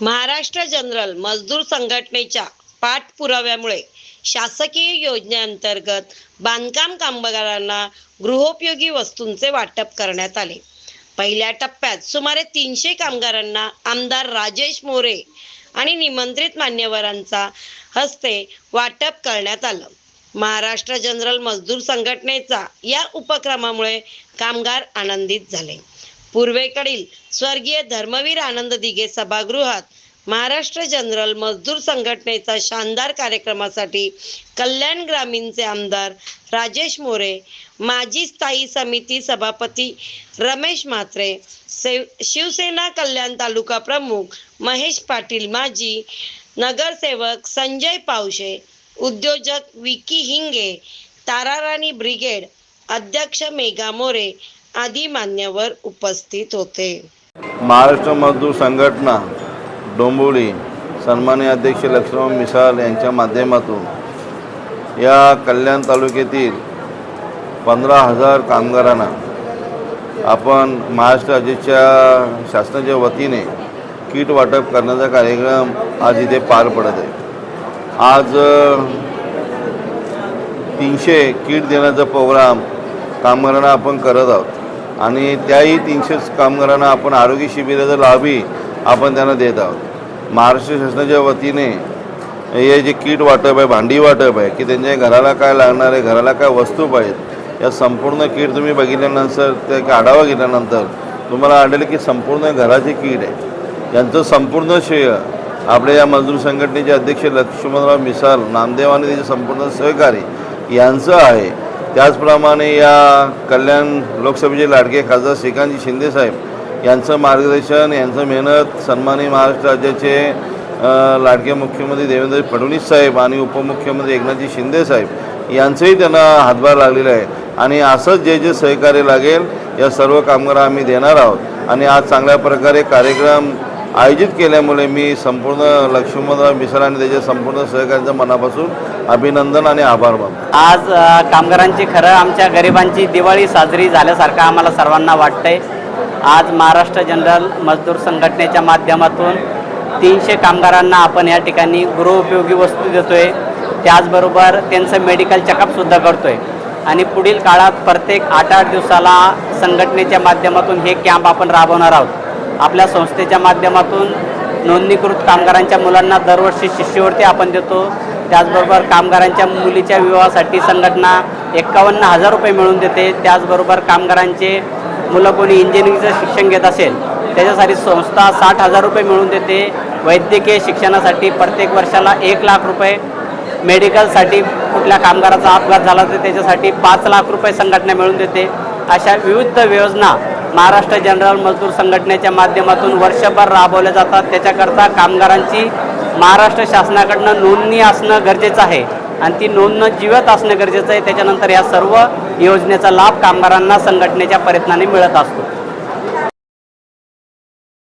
Maharashtra general मजदूर संघटनेच्या पाठपुराव्यामुळे शासकीय योजनेअंतर्गत बांधकाम कामगारांना गृहोपयोगी वस्तूंचे वाटप करण्यात आले. पहिल्या टप्प्यात सुमारे तीनशे कामगारांना आमदार राजेश मोरे आणि निमंत्रित मान्यवरांचा हस्ते वाटप करण्यात आलं. महाराष्ट्र जनरल मजदूर संघटनेचा या उपक्रमामुळे कामगार आनंदित झाले. पूर्वेकडील स्वर्गीय धर्मवीर आनंद दिघे सभागृहात महाराष्ट्र जनरल मजदूर संघटनेचा शानदार कार्यक्रमासाठी कल्याण ग्रामीणचे आमदार राजेश मोरे माजी स्थायी समिती सभापती रमेश म्हात्रे सेव शिवसेना कल्याण तालुका प्रमुख महेश पाटील माजी नगरसेवक संजय पावशे उद्योजक विकी हिंगे ताराराणी ब्रिगेड अध्यक्ष मेघा मोरे आदी मान्यवर उपस्थित होते. महाराष्ट्र मजदूर संघटना डोंबोली सन्मान्य अध्यक्ष लक्ष्मण मिसाळ यांच्या माध्यमातून या कल्याण तालुक्यातील पंधरा हजार कामगारांना आपण महाराष्ट्र राज्याच्या शासनाच्या वतीने किट वाटप करण्याचा कार्यक्रम आज इथे पार पडत आहे. आज तीनशे किट देण्याचा प्रोग्राम कामगारांना आपण करत आहोत. आणि त्याही तीनशे कामगारांना आपण आरोग्य शिबिराचा लाभही आपण त्यांना देत आहोत. महाराष्ट्र शासनाच्या वतीने हे जे किट वाटप आहे भांडी वाटप आहे की त्यांच्या घराला काय लागणार आहे घराला काय वस्तू पाहिजेत या संपूर्ण किट तुम्ही बघितल्यानंतर ते आढावा घेतल्यानंतर तुम्हाला आढळेल की संपूर्ण घराचे किट आहे. यांचं संपूर्ण श्रेय आपल्या या मजदूर संघटनेचे अध्यक्ष लक्ष्मणराव मिसाल नामदेव आणि त्याचे संपूर्ण सहकारी यांचं आहे. त्याचप्रमाणे या कल्याण लोकसभेचे लाडके खासदार श्रीकांतजी शिंदेसाहेब यांचं मार्गदर्शन यांचं मेहनत सन्मानी महाराष्ट्र राज्याचे लाडके मुख्यमंत्री देवेंद्र फडणवीस साहेब आणि उपमुख्यमंत्री एकनाथजी शिंदे साहेब यांचंही त्यांना हातभार लागलेला आहे. आणि असंच जे जे सहकार्य लागेल या सर्व कामगार आम्ही देणार आहोत. आणि आज चांगल्या प्रकारे कार्यक्रम आयोजित केल्यामुळे मी संपूर्ण लक्ष्मणराव मिसाळ आणि त्याच्या संपूर्ण सहकार्याचं मनापासून अभिनंदन आणि आभार मानतो. आज अ, कामगारांची खरं आमच्या गरिबांची दिवाळी साजरी झाल्यासारखं आम्हाला सर्वांना वाटतंय. आज महाराष्ट्र जनरल मजदूर संघटनेच्या माध्यमातून तीनशे कामगारांना आपण या ठिकाणी गृहोपयोगी वस्तू देतोय. त्याचबरोबर त्यांचं मेडिकल चेकअपसुद्धा करतोय. आणि पुढील काळात प्रत्येक आठ आठ दिवसाला संघटनेच्या माध्यमातून हे कॅम्प आपण राबवणार आहोत. आपल्या संस्थेच्या माध्यमातून नोंदणीकृत कामगारांच्या मुलांना दरवर्षी शिष्यवृत्ती आपण देतो. त्याचबरोबर कामगारांच्या मुलीच्या विवाहासाठी संघटना एक्कावन्न हजार रुपये मिळून देते. त्याचबरोबर कामगारांचे मुलं कोणी इंजिनिअरिंगचं शिक्षण घेत असेल त्याच्यासाठी संस्था साठ हजार रुपये मिळून देते. वैद्यकीय शिक्षणासाठी प्रत्येक वर्षाला एक लाख रुपये मेडिकलसाठी कुठल्या कामगाराचा अपघात झाला तर त्याच्यासाठी पाच लाख रुपये संघटना मिळून देते. अशा विविध योजना महाराष्ट्र जनरल मजदूर संघटनेच्या माध्यमातून वर्षभर राबवल्या जातात. त्याच्याकरता कामगारांची महाराष्ट्र शासनाकडनं नोंदणी असणं गरजेचं आहे. आणि ती नोंदणं जिवत असणं गरजेचं आहे. त्याच्यानंतर या सर्व योजनेचा लाभ कामगारांना संघटनेच्या प्रयत्नाने मिळत असतो.